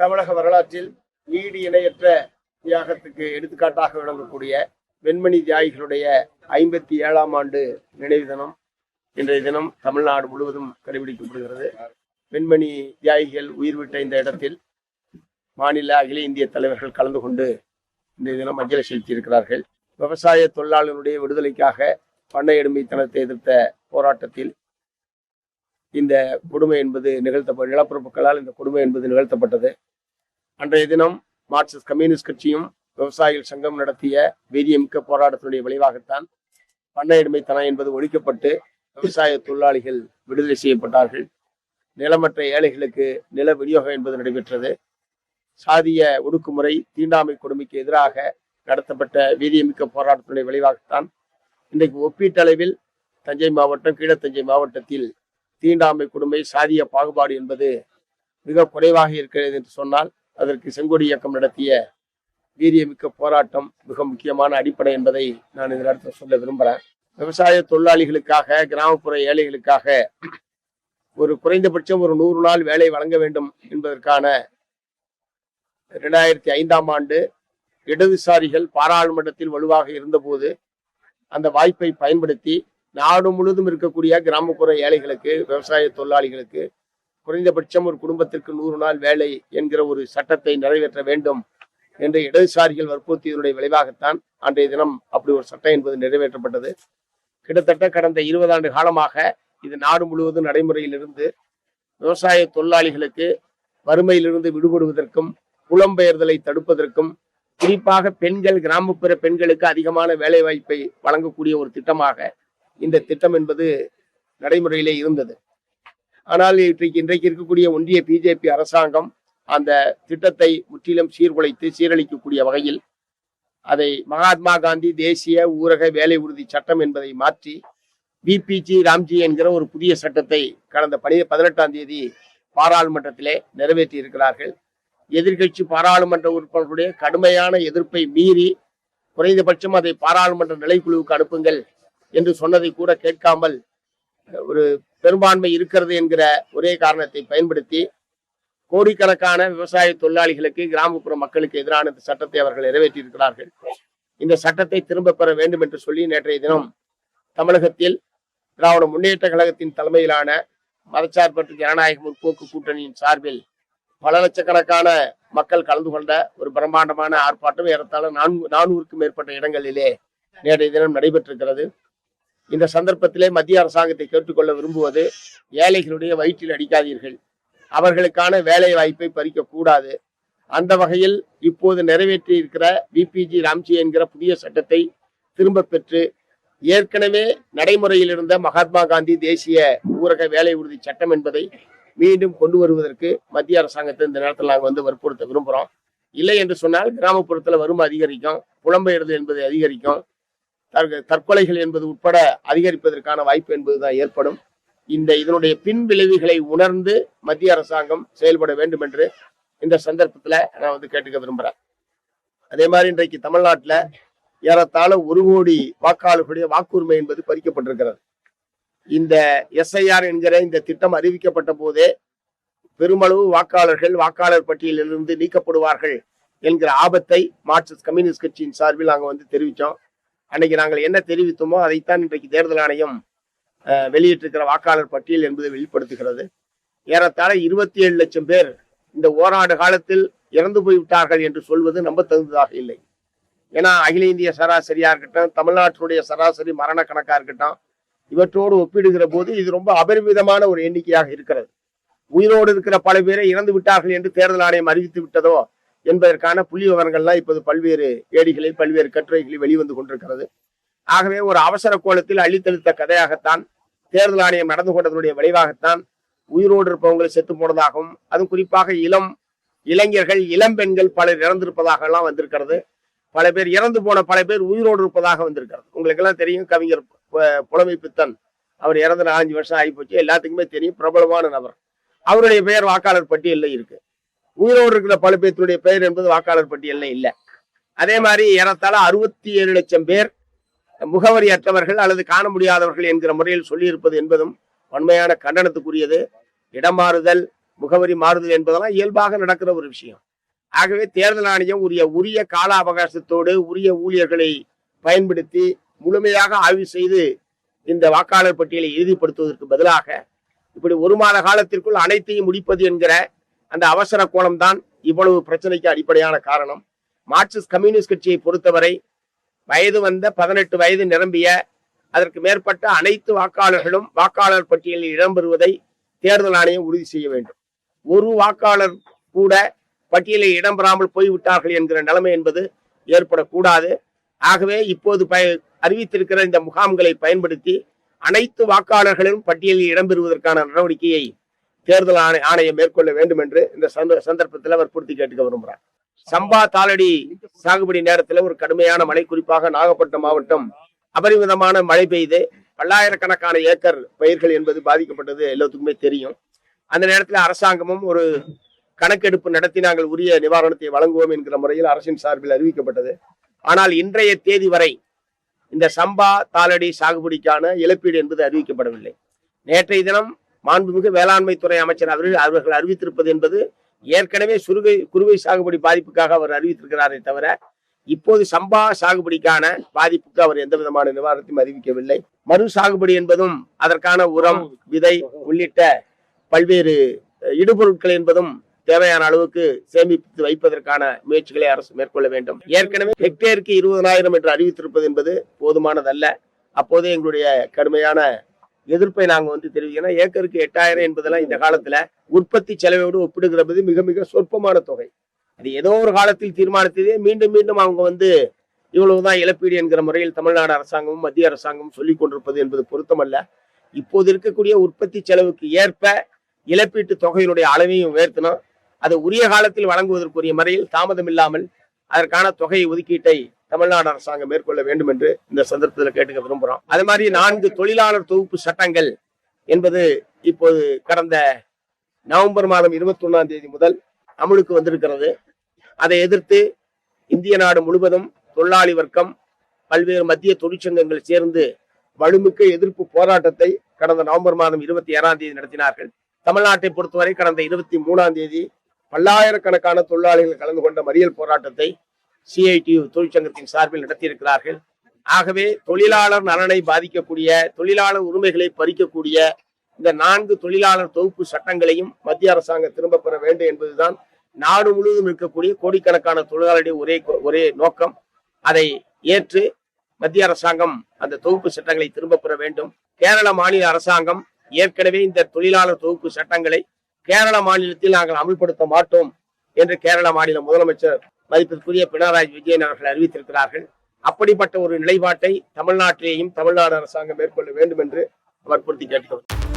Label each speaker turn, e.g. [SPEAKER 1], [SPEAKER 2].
[SPEAKER 1] தமிழக வரலாற்றில் ஈடு இணையற்ற தியாகத்துக்கு எடுத்துக்காட்டாக விளங்கக்கூடிய வெண்மணி தியாகிகளுடைய ஐம்பத்தி ஏழாம் ஆண்டு நினைவு தினம் இன்றைய தினம் தமிழ்நாடு முழுவதும் கடைபிடிக்கப்படுகிறது. வெண்மணி தியாகிகள் உயிர் விட்ட இந்த இடத்தில் மாநில அகில இந்திய தலைவர்கள் கலந்து கொண்டு இந்த தினம் அஞ்சலி செலுத்தியிருக்கிறார்கள். விவசாய தொழிலாளர்களுடைய விடுதலைக்காக பண்ணை அடிமைத்தனத்தை எதிர்த்த போராட்டத்தில் இந்த கொடுமை என்பது நிகழ்த்தப்பட்ட நிலப்பரப்புகளால் இந்த கொடுமை என்பது நிகழ்த்தப்பட்டது. அன்றைய தினம் மார்க்சிஸ்ட் கம்யூனிஸ்ட் கட்சியும் விவசாயிகள் சங்கம் நடத்திய வீரியமிக்க போராட்டத்தினுடைய விளைவாகத்தான் பண்ணையிடுமை தனம் என்பது ஒழிக்கப்பட்டு விவசாய தொழிலாளிகள் விடுதலை செய்யப்பட்டார்கள். நிலமற்ற ஏழைகளுக்கு நில விநியோகம் என்பது நடைபெற்றது. சாதிய ஒடுக்குமுறை தீண்டாமை கொடுமைக்கு எதிராக நடத்தப்பட்ட வீரியமிக்க போராட்டத்தினுடைய விளைவாகத்தான் இன்றைக்கு ஒப்பீட்டளவில் தஞ்சை மாவட்டம் கீழத்தஞ்சை மாவட்டத்தில் தீண்டாமை கொடுமை சாதிய பாகுபாடு என்பது மிக குறைவாக இருக்கிறது என்று சொன்னால் அதற்கு செங்கொடி இயக்கம் நடத்திய வீரியமிக்க போராட்டம் மிக முக்கியமான அடிப்படை என்பதை நான் இந்த நேரத்தில் சொல்ல விரும்புகிறேன் விவசாய தொழிலாளிகளுக்காக கிராமப்புற ஏழைகளுக்காக ஒரு குறைந்தபட்சம் ஒரு நூறு நாள் வேலை வழங்க வேண்டும் என்பதற்கான இரண்டாயிரத்தி ஐந்தாம் ஆண்டு இடதுசாரிகள் பாராளுமன்றத்தில் வலுவாக இருந்தபோது அந்த வாய்ப்பை பயன்படுத்தி நாடு முழுவதும் இருக்கக்கூடிய கிராமப்புற ஏழைகளுக்கு விவசாய தொழிலாளிகளுக்கு குறைந்தபட்சம் ஒரு குடும்பத்திற்கு நூறு நாள் வேலை என்கிற ஒரு சட்டத்தை நிறைவேற்ற வேண்டும் என்று இடதுசாரிகள் வற்புறுத்தியதனுடைய விளைவாகத்தான் அன்றைய தினம் அப்படி ஒரு சட்டம் என்பது நிறைவேற்றப்பட்டது. கிட்டத்தட்ட கடந்த இருபது ஆண்டு காலமாக இது நாடு முழுவதும் நடைமுறையில் இருந்து விவசாய தொழிலாளிகளுக்கு வறுமையிலிருந்து விடுபடுவதற்கும் புலம்பெயர்தலை தடுப்பதற்கும் குறிப்பாக பெண்கள் கிராமப்புற பெண்களுக்கு அதிகமான வேலை வாய்ப்பை வழங்கக்கூடிய ஒரு திட்டமாக இந்த திட்டம் என்பது நடைமுறையிலே இருந்தது. ஆனால் இன்றைக்கு இன்றைக்கு இருக்கக்கூடிய ஒன்றிய பிஜேபி அரசாங்கம் அந்த திட்டத்தை முற்றிலும் சீர்குலைத்து சீரழிக்கக்கூடிய வகையில் அதை மகாத்மா காந்தி தேசிய ஊரக வேலை உறுதி சட்டம் என்பதை மாற்றி பிபிஜி ராம்ஜி என்கிற ஒரு புதிய சட்டத்தை கடந்த பனி பதினெட்டாம் தேதி பாராளுமன்றத்திலே நிறைவேற்றி இருக்கிறார்கள் எதிர்கட்சி பாராளுமன்ற உறுப்பினர்களுடைய கடுமையான எதிர்ப்பை மீறி குறைந்தபட்சம் அதை பாராளுமன்ற நிலைக்குழுவுக்கு அனுப்புங்கள் என்று சொன்னதை கூட கேட்காமல் ஒரு பெரும்பான்மை இருக்கிறது என்கிற ஒரே காரணத்தை பயன்படுத்தி கோடிக்கணக்கான விவசாய தொழிலாளிகளுக்கு கிராமப்புற மக்களுக்கு எதிரான இந்த சட்டத்தை அவர்கள் நிறைவேற்றி இருக்கிறார்கள் இந்த சட்டத்தை திரும்ப பெற வேண்டும் என்று சொல்லி நேற்றைய தினம் தமிழகத்தில் திராவிட முன்னேற்ற கழகத்தின் தலைமையிலான மதச்சார்பற்ற ஜனநாயக முற்போக்கு கூட்டணியின் சார்பில் பல லட்சக்கணக்கான மக்கள் கலந்து கொண்ட ஒரு பிரம்மாண்டமான ஆர்ப்பாட்டம் ஏறத்தாழ நான்கு நானூறுக்கும் மேற்பட்ட இடங்களிலே நேற்றைய தினம் நடைபெற்றிருக்கிறது. இந்த சந்தர்ப்பத்திலே மத்திய அரசாங்கத்தை கேட்டுக்கொள்ள விரும்புவது ஏழைகளுடைய வயிற்றில் அடிக்காதீர்கள். அவர்களுக்கான வேலை வாய்ப்பை பறிக்க கூடாது அந்த வகையில் இப்போது நிறைவேற்றி இருக்கிற பிபிஜி ராம்ஜி என்கிற புதிய சட்டத்தை திரும்ப பெற்று ஏற்கனவே நடைமுறையில் இருந்த மகாத்மா காந்தி தேசிய ஊரக வேலை உறுதி சட்டம் என்பதை மீண்டும் கொண்டு வருவதற்கு மத்திய அரசாங்கத்தை இந்த நேரத்தில் நாங்கள் வந்து வற்புறுத்த விரும்புகிறோம் இல்லை என்று சொன்னால் கிராமப்புறத்தில் வறுமை அதிகரிக்கும் புலம்பெயர்தல் என்பது அதிகரிக்கும். தற்கொலைகள் என்பது உட்பட அதிகரிப்பதற்கான வாய்ப்பு என்பதுதான் ஏற்படும். இந்த இதனுடைய பின் விளைவுகளை உணர்ந்து மத்திய அரசாங்கம் செயல்பட வேண்டும் என்று இந்த சந்தர்ப்பத்துல நான் வந்து கேட்டுக்க விரும்புறேன். அதே மாதிரி இன்றைக்கு தமிழ்நாட்டுல ஏறத்தாழ ஒரு கோடி வாக்காளர்களுடைய வாக்குரிமை என்பது பறிக்கப்பட்டிருக்கிறது. இந்த எஸ்ஐஆர் என்கிற இந்த திட்டம் அறிவிக்கப்பட்ட போதே பெருமளவு வாக்காளர்கள் வாக்காளர் பட்டியலிலிருந்து நீக்கப்படுவார்கள் என்கிற ஆபத்தை மார்க்சிஸ்ட் கம்யூனிஸ்ட் கட்சியின் சார்பில் நாங்கள் வந்து தெரிவித்தோம் அன்னைக்கு நாங்கள் என்ன தெரிவித்தோமோ அதைத்தான் இன்றைக்கு தேர்தல் ஆணையம் வெளியிட்டிருக்கிற வாக்காளர் பட்டியல் என்பதை வெளிப்படுத்துகிறது. ஏறத்தாழ இருபத்தி ஏழு லட்சம் பேர் இந்த ஓராண்டு காலத்தில் இறந்து போய்விட்டார்கள் என்று சொல்வது நம்ப தகுந்ததாக இல்லை. ஏன்னா அகில இந்திய சராசரியா இருக்கட்டும் தமிழ்நாட்டினுடைய சராசரி மரண கணக்கா இருக்கட்டும் இவற்றோடு ஒப்பிடுகிற போது இது ரொம்ப அபரிமிதமான ஒரு எண்ணிக்கையாக இருக்கிறது. உயிரோடு இருக்கிற பல பேரை இறந்து விட்டார்கள் என்று தேர்தல் ஆணையம் அறிவித்து விட்டதோ என்பதற்கான புள்ளி விவரங்கள்லாம் இப்போது பல்வேறு ஏடிகளில் பல்வேறு கட்டுரைகளில் வெளிவந்து கொண்டிருக்கிறது. ஆகவே ஒரு அவசர கோலத்தில் அள்ளித்தெழுத்த கதையாகத்தான் தேர்தல் ஆணையம் நடந்து கொண்டதனுடைய விளைவாகத்தான் உயிரோடு இருப்பவங்கள் செத்து போனதாகவும் அதுவும் குறிப்பாக இளம் இளைஞர்கள் இளம் பெண்கள் பலர் இறந்திருப்பதாக எல்லாம் வந்திருக்கிறது. பல பேர் இறந்து போன பல பேர் உயிரோடு இருப்பதாக வந்திருக்கிறது. உங்களுக்கு எல்லாம் தெரியும் கவிஞர் புலமை பித்தன் அவர் இறந்து நாலஞ்சு வருஷம் ஆகி போச்சு எல்லாத்துக்குமே தெரியும் பிரபலமான நபர். அவருடைய பெயர் வாக்காளர் பட்டியலில் இருக்கு. உயிரோடு இருக்கிற பல பேர்த்துடைய பெயர் என்பது வாக்காளர் பட்டியலில் இல்லை. அதே மாதிரி ஏறத்தாழ அறுபத்தி ஏழு லட்சம் பேர் முகவரி அற்றவர்கள் அல்லது காண முடியாதவர்கள் என்கிற முறையில் சொல்லியிருப்பது என்பதும் வன்மையான கண்டனத்துக்குரியது. இடமாறுதல் முகவரி மாறுதல் என்பதெல்லாம் இயல்பாக நடக்கிற ஒரு விஷயம். ஆகவே தேர்தல் ஆணையம் உரிய உரிய கால அவகாசத்தோடு உரிய ஊழியர்களை பயன்படுத்தி முழுமையாக ஆய்வு செய்து இந்த வாக்காளர் பட்டியலை இறுதிப்படுத்துவதற்கு பதிலாக இப்படி ஒரு மாத காலத்திற்குள் அனைத்தையும் முடிப்பது என்கிற அந்த அவசர கோணம்தான் இவ்வளவு பிரச்சனைக்கு அடிப்படையான காரணம். மார்க்சிஸ்ட் கம்யூனிஸ்ட் கட்சியை பொறுத்தவரை வயது வந்த பதினெட்டு வயது நிரம்பிய அதற்கு மேற்பட்ட அனைத்து வாக்காளர்களும் வாக்காளர் பட்டியலில் இடம்பெறுவதை தேர்தல் ஆணையம் உறுதி செய்ய வேண்டும். ஒரு வாக்காளர் கூட பட்டியலில் இடம்பெறாமல் போய்விட்டார்கள் என்கிற நிலைமை என்பது ஏற்படக்கூடாது. ஆகவே இப்போது பய அறிவித்திருக்கிற இந்த முகாம்களை பயன்படுத்தி அனைத்து வாக்காளர்களும் பட்டியலில் இடம்பெறுவதற்கான நடவடிக்கையை தேர்தல் ஆணை ஆணையம் மேற்கொள்ள வேண்டும் என்று இந்த சந்த- சந்தர்ப்பத்தில் வற்புறுத்தி கேட்டுக்க விரும்புகிறார். சம்பா தாளடி சாகுபடி நேரத்தில் ஒரு கடுமையான மழை குறிப்பாக நாகப்பட்டினம் மாவட்டம் அபரிமிதமான மழை பெய்து பல்லாயிரக்கணக்கான ஏக்கர் பயிர்கள் என்பது பாதிக்கப்பட்டது எல்லாத்துக்குமே தெரியும். அந்த நேரத்தில் அரசாங்கமும் ஒரு கணக்கெடுப்பு நடத்தி நாங்கள் உரிய நிவாரணத்தை வழங்குவோம் என்கிற முறையில் அரசின் சார்பில் அறிவிக்கப்பட்டது. ஆனால் இன்றைய தேதி வரை இந்த சம்பா தாளடி சாகுபடிக்கான இழப்பீடு என்பது அறிவிக்கப்படவில்லை. நேற்றைய தினம் மாண்புமிகு வேளாண்மை துறை அமைச்சர் அவர்கள் அவர்கள் அறிவித்திருப்பது என்பது ஏற்கனவே சுருகை குறுவை சாகுபடி பாதிப்புக்காக அவர் அறிவித்திருக்கிறாரே தவிர இப்போது சம்பா சாகுபடிக்கான பாதிப்புக்கு அவர் எந்த விதமான நிவாரணத்தையும் அறிவிக்கவில்லை. மறு சாகுபடி என்பதும் அதற்கான உரம் விதை உள்ளிட்ட பல்வேறு இடுபொருட்கள் என்பதும் தேவையான அளவுக்கு சேமித்து வைப்பதற்கான முயற்சிகளை அரசு மேற்கொள்ள வேண்டும். ஏற்கனவே ஹெக்டேருக்கு இருபதனாயிரம் என்று அறிவித்திருப்பது என்பது போதுமானதல்ல. அப்போதே எங்களுடைய கடுமையான எதிர்ப்பை நாங்கள் வந்து தெரிவிக்கிறோம். ஏக்கருக்கு எட்டாயிரம் என்பதெல்லாம் இந்த காலத்துல உற்பத்தி செலவையோடு ஒப்பிடுகிறது மிக மிக சொற்பமான தொகை. அது ஏதோ ஒரு காலத்தில் தீர்மானித்ததே மீண்டும் மீண்டும் அவங்க வந்து இவ்வளவுதான் இழப்பீடு என்கிற முறையில் தமிழ்நாடு அரசாங்கமும் மத்திய அரசாங்கமும் சொல்லிக் கொண்டிருப்பது என்பது பொருத்தமல்ல. இப்போது இருக்கக்கூடிய உற்பத்தி செலவுக்கு ஏற்ப இழப்பீட்டு தொகையினுடைய அளவையும் உயர்த்தணும். அது உரிய காலத்தில் வழங்குவதற்குரிய முறையில் தாமதம் இல்லாமல் அதற்கான தொகை ஒதுக்கீட்டை தமிழ்நாடு அரசாங்கம் மேற்கொள்ள வேண்டும் என்று இந்த சந்தர்ப்பத்தில் கேட்டுக்க விரும்புகிறோம் அது மாதிரி நான்கு தொழிலாளர் தொகுப்பு சட்டங்கள் என்பது இப்போது கடந்த நவம்பர் மாதம் இருபத்தி ஒன்றாம் தேதி முதல் அமலுக்கு வந்திருக்கிறது. அதை எதிர்த்து இந்திய நாடு முழுவதும் தொழிலாளி வர்க்கம் பல்வேறு மத்திய தொழிற்சங்கங்கள் சேர்ந்து வலுமிக்க எதிர்ப்பு போராட்டத்தை கடந்த நவம்பர் மாதம் இருபத்தி ஏழாம் தேதி நடத்தினார்கள். தமிழ்நாட்டை பொறுத்தவரை கடந்த இருபத்தி மூணாம் தேதி பல்லாயிரக்கணக்கான தொழிலாளிகள் கலந்து கொண்ட மறியல் போராட்டத்தை சிஐடியு தொழிற்சங்கத்தின் சார்பில் நடத்தியிருக்கிறார்கள். ஆகவே தொழிலாளர் நலனை பாதிக்கக்கூடிய தொழிலாளர் உரிமைகளை பறிக்கக்கூடிய இந்த நான்கு தொழிலாளர் தொகுப்பு சட்டங்களையும் மத்திய அரசாங்கம் திரும்ப பெற வேண்டும் என்பதுதான் நாடு முழுவதும் இருக்கக்கூடிய கோடிக்கணக்கான தொழிலாளருடைய ஒரே ஒரே நோக்கம். அதை ஏற்று மத்திய அரசாங்கம் அந்த தொகுப்பு சட்டங்களை திரும்ப பெற வேண்டும். கேரள மாநில அரசாங்கம் ஏற்கனவே இந்த தொழிலாளர் தொகுப்பு சட்டங்களை கேரள மாநிலத்தில் நாங்கள் அமல்படுத்த மாட்டோம் என்று கேரள மாநில முதலமைச்சர் மதிப்பிற்குரிய பினராயி விஜயன் அவர்கள் அறிவித்திருக்கிறார்கள். அப்படிப்பட்ட ஒரு நிலைப்பாட்டை தமிழ்நாட்டிலேயும் தமிழ்நாடு அரசாங்கம் மேற்கொள்ள வேண்டும் என்று வற்புறுத்தி கேட்டுக்கொள்கிறேன்